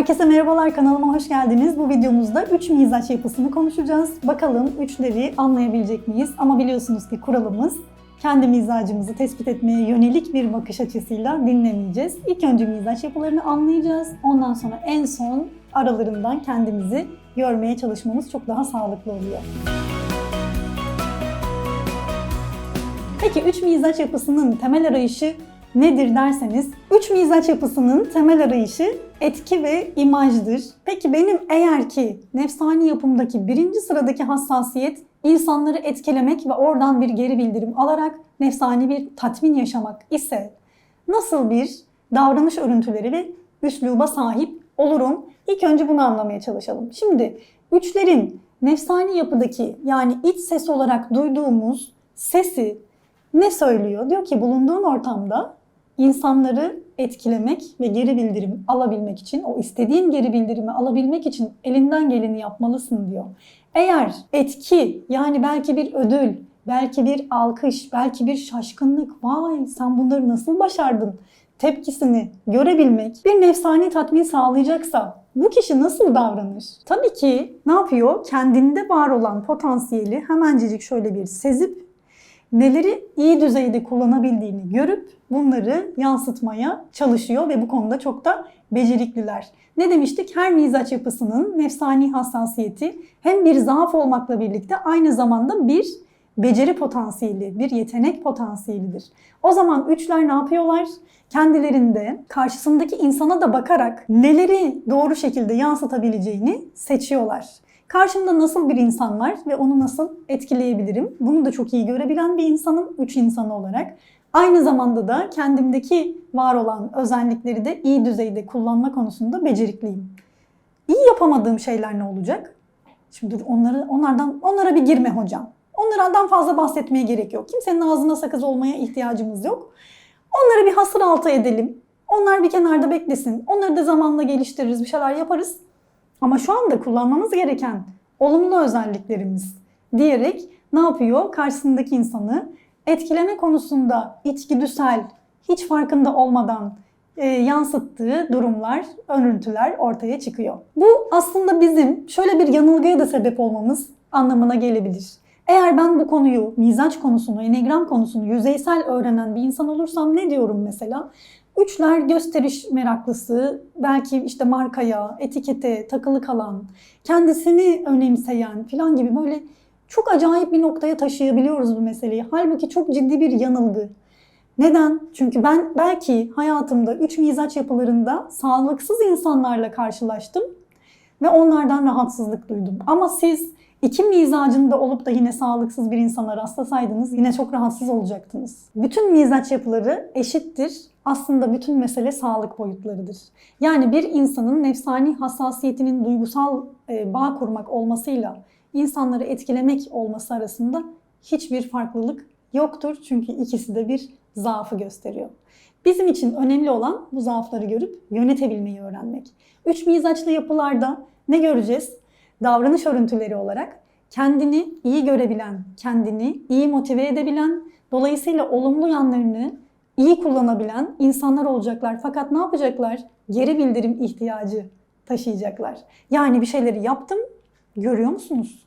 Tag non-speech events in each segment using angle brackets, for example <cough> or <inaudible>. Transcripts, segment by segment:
Herkese merhabalar kanalıma hoş geldiniz. Bu videomuzda 3 mizaç yapısını konuşacağız. Bakalım üçleri anlayabilecek miyiz? Ama biliyorsunuz ki kuralımız kendi mizacımızı tespit etmeye yönelik bir bakış açısıyla dinlemeyeceğiz. İlk önce mizaç yapılarını anlayacağız. Ondan sonra en son aralarından kendimizi görmeye çalışmamız çok daha sağlıklı oluyor. Peki 3 mizaç yapısının temel arayışı nedir derseniz, 3 mizaç yapısının temel arayışı etki ve imajdır. Peki benim eğer ki nefsani yapımdaki birinci sıradaki hassasiyet insanları etkilemek ve oradan bir geri bildirim alarak nefsani bir tatmin yaşamak ise nasıl bir davranış örüntüleri ve üsluba sahip olurum? İlk önce bunu anlamaya çalışalım. Şimdi üçlerin nefsani yapıdaki yani iç ses olarak duyduğumuz sesi ne söylüyor? Diyor ki bulunduğun ortamda insanları etkilemek ve geri bildirim alabilmek için, o istediğin geri bildirimi alabilmek için elinden geleni yapmalısın diyor. Eğer etki yani belki bir ödül, belki bir alkış, belki bir şaşkınlık, vay sen bunları nasıl başardın tepkisini görebilmek bir nefsani tatmin sağlayacaksa bu kişi nasıl davranır? Tabii ki ne yapıyor? Kendinde var olan potansiyeli hemencecik şöyle bir sezip neleri iyi düzeyde kullanabildiğini görüp bunları yansıtmaya çalışıyor ve bu konuda çok da becerikliler. Ne demiştik? Her mizaç yapısının nefsani hassasiyeti hem bir zaaf olmakla birlikte aynı zamanda bir beceri potansiyeli, bir yetenek potansiyelidir. O zaman üçler ne yapıyorlar? Kendilerinde karşısındaki insana da bakarak neleri doğru şekilde yansıtabileceğini seçiyorlar. Karşımda nasıl bir insan var ve onu nasıl etkileyebilirim? Bunu da çok iyi görebilen bir insanım, üç insanı olarak. Aynı zamanda da kendimdeki var olan özellikleri de iyi düzeyde kullanma konusunda becerikliyim. İyi yapamadığım şeyler ne olacak? Şimdi dur onları, onlardan, onlara bir girme hocam. Onlardan fazla bahsetmeye gerek yok. Kimsenin ağzına sakız olmaya ihtiyacımız yok. Onları bir hasır altı edelim. Onlar bir kenarda beklesin. Onları da zamanla geliştiririz, bir şeyler yaparız. Ama şu anda kullanmamız gereken olumlu özelliklerimiz diyerek ne yapıyor? Karşısındaki insanı etkileme konusunda içgüdüsel, hiç farkında olmadan e, yansıttığı durumlar, örüntüler ortaya çıkıyor. Bu aslında bizim şöyle bir yanılgıya da sebep olmamız anlamına gelebilir. Eğer ben bu konuyu, mizaç konusunu, enegram konusunu yüzeysel öğrenen bir insan olursam ne diyorum mesela? Üçler gösteriş meraklısı, belki işte markaya, etikete takılı kalan, kendisini önemseyen falan gibi böyle çok acayip bir noktaya taşıyabiliyoruz bu meseleyi. Halbuki çok ciddi bir yanılgı. Neden? Çünkü ben belki hayatımda üç mizaç yapılarında sağlıksız insanlarla karşılaştım ve onlardan rahatsızlık duydum. Ama siz iki mizacında olup da yine sağlıksız bir insana rastlasaydınız yine çok rahatsız olacaktınız. Bütün mizaç yapıları eşittir. Aslında bütün mesele sağlık boyutlarıdır. Yani bir insanın nefsani hassasiyetinin duygusal e, bağ kurmak olmasıyla insanları etkilemek olması arasında hiçbir farklılık yoktur. Çünkü ikisi de bir zaafı gösteriyor. Bizim için önemli olan bu zaafları görüp yönetebilmeyi öğrenmek. Üç mizaçlı yapılarda ne göreceğiz? Davranış örüntüleri olarak kendini iyi görebilen, kendini iyi motive edebilen, dolayısıyla olumlu yanlarını iyi kullanabilen insanlar olacaklar. Fakat ne yapacaklar? Geri bildirim ihtiyacı taşıyacaklar. Yani bir şeyleri yaptım, görüyor musunuz?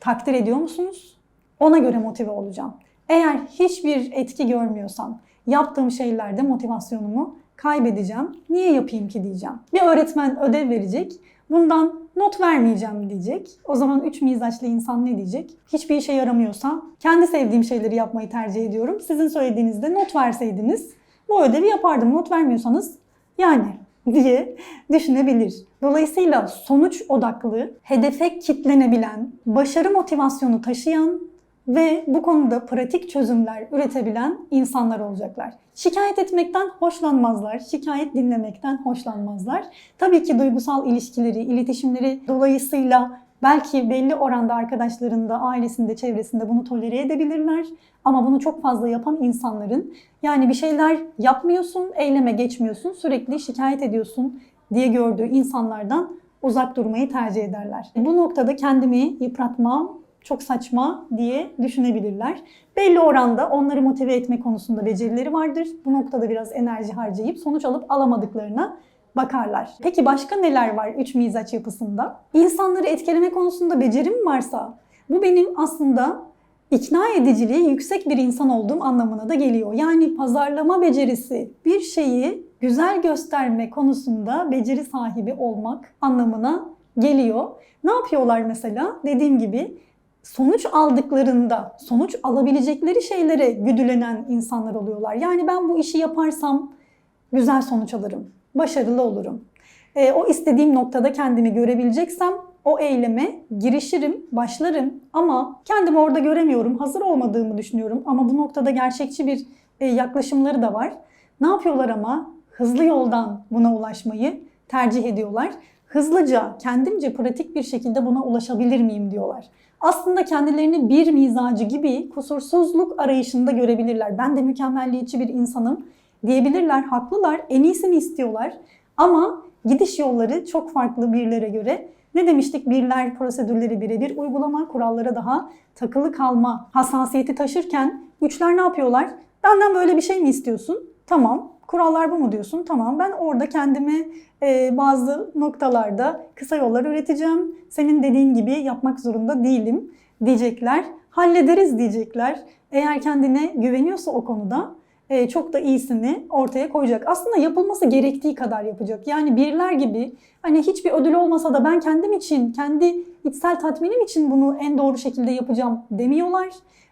Takdir ediyor musunuz? Ona göre motive olacağım. Eğer hiçbir etki görmüyorsam, yaptığım şeylerde motivasyonumu kaybedeceğim. Niye yapayım ki diyeceğim. Bir öğretmen ödev verecek. Bundan not vermeyeceğim diyecek. O zaman üç mizaçlı insan ne diyecek? Hiçbir işe yaramıyorsa kendi sevdiğim şeyleri yapmayı tercih ediyorum. Sizin söylediğinizde not verseydiniz bu ödevi yapardım. Not vermiyorsanız yani <laughs> diye düşünebilir. Dolayısıyla sonuç odaklı, hedefe kitlenebilen, başarı motivasyonu taşıyan ve bu konuda pratik çözümler üretebilen insanlar olacaklar. Şikayet etmekten hoşlanmazlar, şikayet dinlemekten hoşlanmazlar. Tabii ki duygusal ilişkileri, iletişimleri dolayısıyla belki belli oranda arkadaşlarında, ailesinde, çevresinde bunu tolere edebilirler. Ama bunu çok fazla yapan insanların yani bir şeyler yapmıyorsun, eyleme geçmiyorsun, sürekli şikayet ediyorsun diye gördüğü insanlardan uzak durmayı tercih ederler. Bu noktada kendimi yıpratmam, çok saçma diye düşünebilirler. Belli oranda onları motive etme konusunda becerileri vardır. Bu noktada biraz enerji harcayıp sonuç alıp alamadıklarına bakarlar. Peki başka neler var üç mizaç yapısında? İnsanları etkileme konusunda becerim varsa bu benim aslında ikna ediciliği yüksek bir insan olduğum anlamına da geliyor. Yani pazarlama becerisi bir şeyi güzel gösterme konusunda beceri sahibi olmak anlamına geliyor. Ne yapıyorlar mesela? Dediğim gibi sonuç aldıklarında, sonuç alabilecekleri şeylere güdülenen insanlar oluyorlar. Yani ben bu işi yaparsam güzel sonuç alırım, başarılı olurum. E, o istediğim noktada kendimi görebileceksem o eyleme girişirim, başlarım ama kendimi orada göremiyorum, hazır olmadığımı düşünüyorum ama bu noktada gerçekçi bir e, yaklaşımları da var. Ne yapıyorlar ama? Hızlı yoldan buna ulaşmayı tercih ediyorlar. Hızlıca, kendimce pratik bir şekilde buna ulaşabilir miyim diyorlar. Aslında kendilerini bir mizacı gibi kusursuzluk arayışında görebilirler. Ben de mükemmelliyetçi bir insanım diyebilirler, haklılar, en iyisini istiyorlar. Ama gidiş yolları çok farklı birlere göre. Ne demiştik? Birler prosedürleri birebir uygulama, kurallara daha takılı kalma hassasiyeti taşırken güçler ne yapıyorlar? Benden böyle bir şey mi istiyorsun? Tamam. Kurallar bu mu diyorsun? Tamam. Ben orada kendime e, bazı noktalarda kısa yollar üreteceğim. Senin dediğin gibi yapmak zorunda değilim diyecekler. Hallederiz diyecekler. Eğer kendine güveniyorsa o konuda e, çok da iyisini ortaya koyacak. Aslında yapılması gerektiği kadar yapacak. Yani birler gibi hani hiçbir ödül olmasa da ben kendim için, kendi içsel tatminim için bunu en doğru şekilde yapacağım demiyorlar.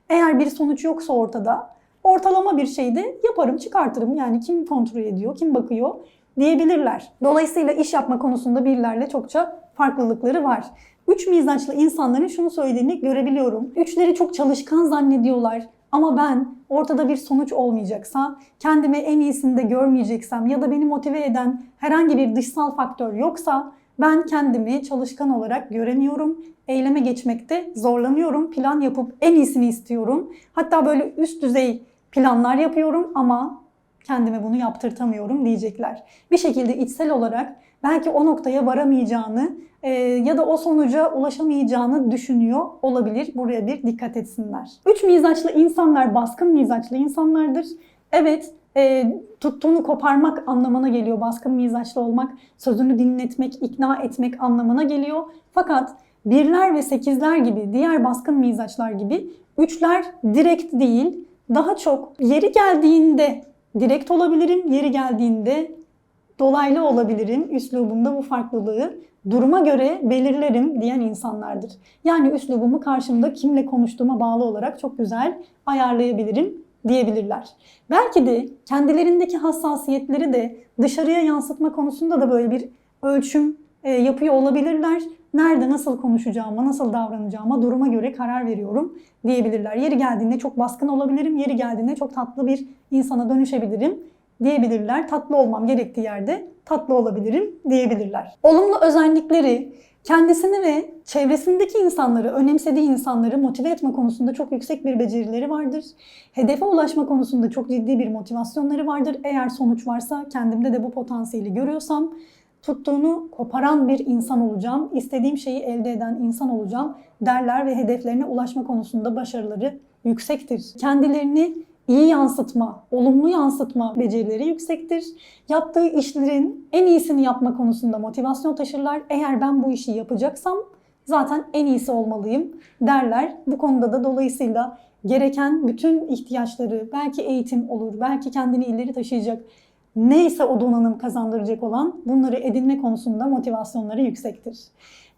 Eğer bir sonuç yoksa ortada ortalama bir şeyde yaparım, çıkartırım. Yani kim kontrol ediyor, kim bakıyor diyebilirler. Dolayısıyla iş yapma konusunda birlerle çokça farklılıkları var. Üç mizaçlı insanların şunu söylediğini görebiliyorum. Üçleri çok çalışkan zannediyorlar. Ama ben ortada bir sonuç olmayacaksa, kendimi en iyisinde görmeyeceksem ya da beni motive eden herhangi bir dışsal faktör yoksa ben kendimi çalışkan olarak göremiyorum. Eyleme geçmekte zorlanıyorum. Plan yapıp en iyisini istiyorum. Hatta böyle üst düzey planlar yapıyorum ama kendime bunu yaptırtamıyorum diyecekler. Bir şekilde içsel olarak belki o noktaya varamayacağını e, ya da o sonuca ulaşamayacağını düşünüyor olabilir. Buraya bir dikkat etsinler. Üç mizaçlı insanlar baskın mizaçlı insanlardır. Evet e, tuttuğunu koparmak anlamına geliyor. Baskın mizaçlı olmak, sözünü dinletmek, ikna etmek anlamına geliyor. Fakat birler ve sekizler gibi, diğer baskın mizaçlar gibi üçler direkt değil, daha çok yeri geldiğinde direkt olabilirim, yeri geldiğinde dolaylı olabilirim. Üslubumda bu farklılığı duruma göre belirlerim diyen insanlardır. Yani üslubumu karşımda kimle konuştuğuma bağlı olarak çok güzel ayarlayabilirim diyebilirler. Belki de kendilerindeki hassasiyetleri de dışarıya yansıtma konusunda da böyle bir ölçüm yapıyor olabilirler. Nerede nasıl konuşacağıma, nasıl davranacağıma duruma göre karar veriyorum diyebilirler. Yeri geldiğinde çok baskın olabilirim, yeri geldiğinde çok tatlı bir insana dönüşebilirim diyebilirler. Tatlı olmam gerektiği yerde tatlı olabilirim diyebilirler. Olumlu özellikleri kendisini ve çevresindeki insanları, önemsediği insanları motive etme konusunda çok yüksek bir becerileri vardır. Hedefe ulaşma konusunda çok ciddi bir motivasyonları vardır. Eğer sonuç varsa kendimde de bu potansiyeli görüyorsam tuttuğunu koparan bir insan olacağım, istediğim şeyi elde eden insan olacağım derler ve hedeflerine ulaşma konusunda başarıları yüksektir. Kendilerini iyi yansıtma, olumlu yansıtma becerileri yüksektir. Yaptığı işlerin en iyisini yapma konusunda motivasyon taşırlar. Eğer ben bu işi yapacaksam zaten en iyisi olmalıyım derler. Bu konuda da dolayısıyla gereken bütün ihtiyaçları belki eğitim olur, belki kendini ileri taşıyacak neyse o donanım kazandıracak olan bunları edinme konusunda motivasyonları yüksektir.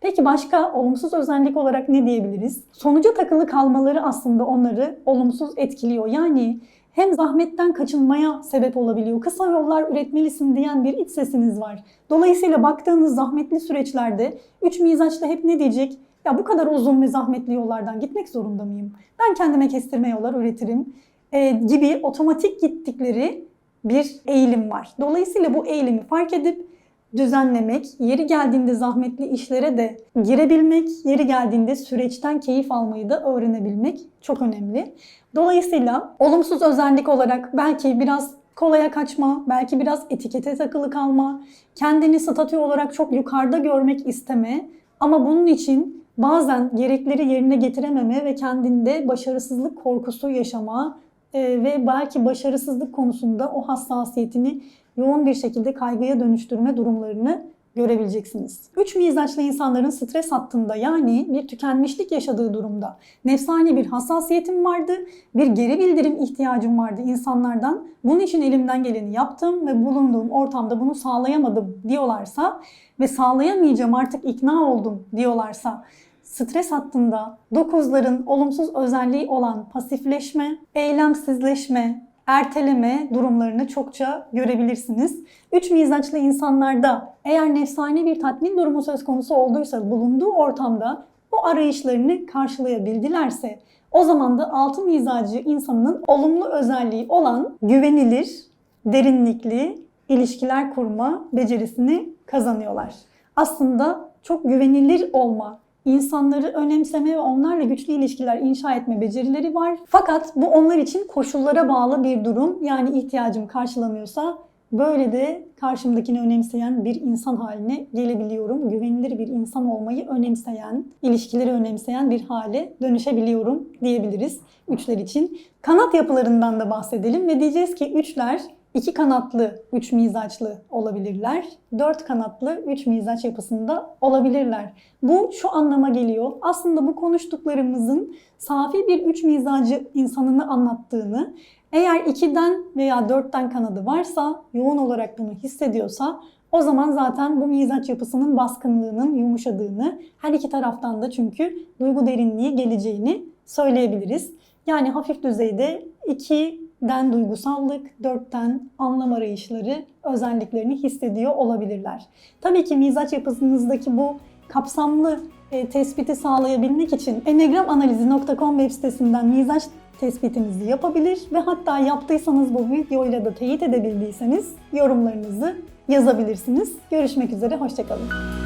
Peki başka olumsuz özellik olarak ne diyebiliriz? Sonuca takılı kalmaları aslında onları olumsuz etkiliyor. Yani hem zahmetten kaçınmaya sebep olabiliyor. Kısa yollar üretmelisin diyen bir iç sesiniz var. Dolayısıyla baktığınız zahmetli süreçlerde üç mizaçta hep ne diyecek? Ya bu kadar uzun ve zahmetli yollardan gitmek zorunda mıyım? Ben kendime kestirme yollar üretirim e, gibi otomatik gittikleri bir eğilim var. Dolayısıyla bu eğilimi fark edip düzenlemek, yeri geldiğinde zahmetli işlere de girebilmek, yeri geldiğinde süreçten keyif almayı da öğrenebilmek çok önemli. Dolayısıyla olumsuz özellik olarak belki biraz kolaya kaçma, belki biraz etikete takılı kalma, kendini statü olarak çok yukarıda görmek isteme ama bunun için bazen gerekleri yerine getirememe ve kendinde başarısızlık korkusu yaşama ve belki başarısızlık konusunda o hassasiyetini yoğun bir şekilde kaygıya dönüştürme durumlarını görebileceksiniz. Üç mizaçlı insanların stres hattında yani bir tükenmişlik yaşadığı durumda nefsani bir hassasiyetim vardı, bir geri bildirim ihtiyacım vardı insanlardan. Bunun için elimden geleni yaptım ve bulunduğum ortamda bunu sağlayamadım diyorlarsa ve sağlayamayacağım artık ikna oldum diyorlarsa stres hattında dokuzların olumsuz özelliği olan pasifleşme, eylemsizleşme, erteleme durumlarını çokça görebilirsiniz. Üç mizaçlı insanlarda eğer nefsani bir tatmin durumu söz konusu olduysa bulunduğu ortamda o arayışlarını karşılayabildilerse o zaman da altı mizacı insanın olumlu özelliği olan güvenilir, derinlikli ilişkiler kurma becerisini kazanıyorlar. Aslında çok güvenilir olma, insanları önemseme ve onlarla güçlü ilişkiler inşa etme becerileri var. Fakat bu onlar için koşullara bağlı bir durum. Yani ihtiyacım karşılanıyorsa böyle de karşımdakini önemseyen bir insan haline gelebiliyorum. Güvenilir bir insan olmayı önemseyen, ilişkileri önemseyen bir hale dönüşebiliyorum diyebiliriz üçler için. Kanat yapılarından da bahsedelim ve diyeceğiz ki üçler İki kanatlı üç mizaçlı olabilirler. Dört kanatlı üç mizaç yapısında olabilirler. Bu şu anlama geliyor. Aslında bu konuştuklarımızın safi bir üç mizacı insanını anlattığını, eğer ikiden veya dörtten kanadı varsa, yoğun olarak bunu hissediyorsa o zaman zaten bu mizaç yapısının baskınlığının yumuşadığını, her iki taraftan da çünkü duygu derinliği geleceğini söyleyebiliriz. Yani hafif düzeyde iki den duygusallık, dörtten anlam arayışları özelliklerini hissediyor olabilirler. Tabii ki mizaç yapısınızdaki bu kapsamlı e, tespiti sağlayabilmek için enneagramanalizi.com web sitesinden mizaç tespitinizi yapabilir ve hatta yaptıysanız bu videoyla da teyit edebildiyseniz yorumlarınızı yazabilirsiniz. Görüşmek üzere, hoşçakalın.